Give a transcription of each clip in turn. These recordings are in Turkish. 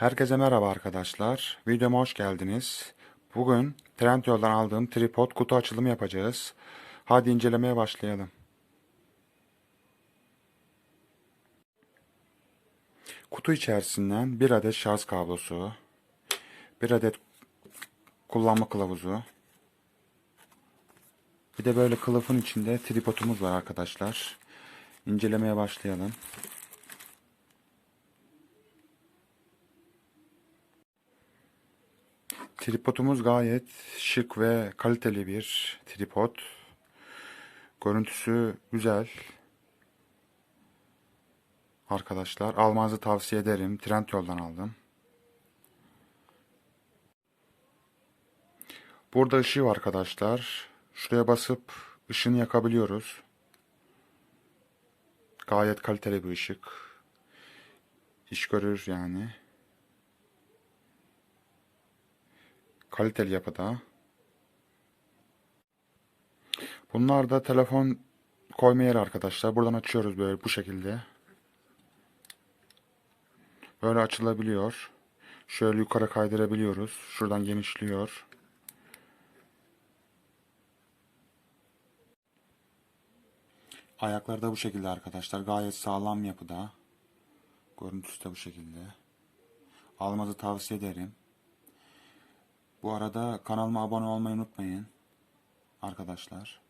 Herkese merhaba arkadaşlar. Videoma hoş geldiniz. Bugün Trendyol'dan aldığım tripod kutu açılımı yapacağız. Hadi incelemeye başlayalım. Kutu içerisinden bir adet şarj kablosu, bir adet kullanma kılavuzu, bir de böyle kılıfın içinde tripodumuz var arkadaşlar. İncelemeye başlayalım. Tripodumuz gayet şık ve kaliteli bir tripod. Görüntüsü güzel. Arkadaşlar almanızı tavsiye ederim. Trendyol'dan aldım. Burada ışığı var arkadaşlar. Şuraya basıp ışını yakabiliyoruz. Gayet kaliteli bir ışık. İş görür yani. Kaliteli yapıda. Bunlar da telefon koyma yeri arkadaşlar. Buradan açıyoruz böyle bu şekilde. Böyle açılabiliyor. Şöyle yukarı kaydırabiliyoruz. Şuradan genişliyor. Ayakları da bu şekilde arkadaşlar. Gayet sağlam yapıda. Görüntüsü de bu şekilde. Almanızı tavsiye ederim. Bu arada kanalıma abone olmayı unutmayın. Arkadaşlar.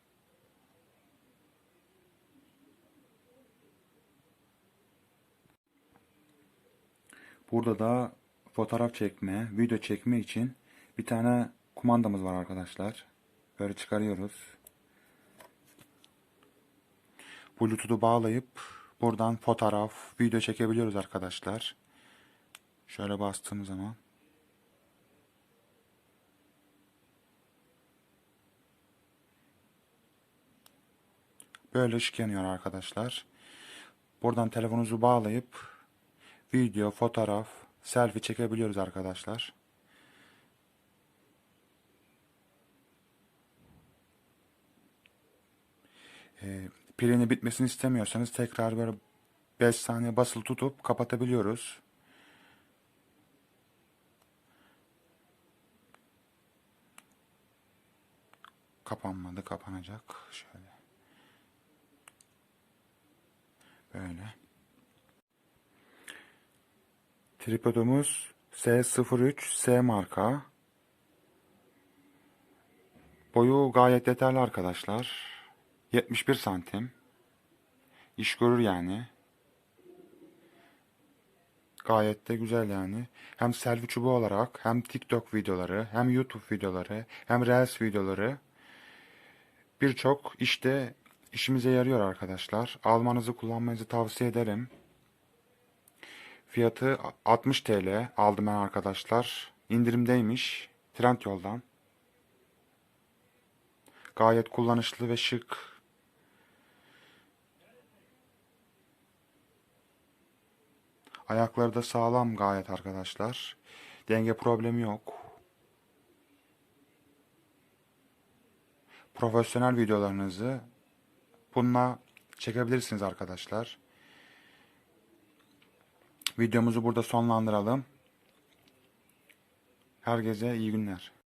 Burada da fotoğraf çekme, video çekme için bir tane kumandamız var arkadaşlar. Böyle çıkarıyoruz. Bluetooth'u bağlayıp buradan fotoğraf, video çekebiliyoruz arkadaşlar. Şöyle bastığımız zaman. Böyle ışık yanıyor arkadaşlar. Buradan telefonunuzu bağlayıp video, fotoğraf, selfie çekebiliyoruz arkadaşlar. Ee, pilini bitmesini istemiyorsanız tekrar böyle 5 saniye basılı tutup kapatabiliyoruz. Kapanmadı, kapanacak. Şöyle. Böyle. Tripodumuz S03S marka. Boyu gayet yeterli arkadaşlar. 71 santim. İş görür yani. Gayet de güzel yani. Hem selfie çubuğu olarak hem TikTok videoları hem YouTube videoları hem Reels videoları birçok işte işimize yarıyor arkadaşlar. Almanızı kullanmanızı tavsiye ederim. Fiyatı 60 TL aldım ben arkadaşlar. İndirimdeymiş. Trendyol'dan. Gayet kullanışlı ve şık. Ayakları da sağlam gayet arkadaşlar. Denge problemi yok. Profesyonel videolarınızı bununla çekebilirsiniz arkadaşlar. Videomuzu burada sonlandıralım. Herkese iyi günler.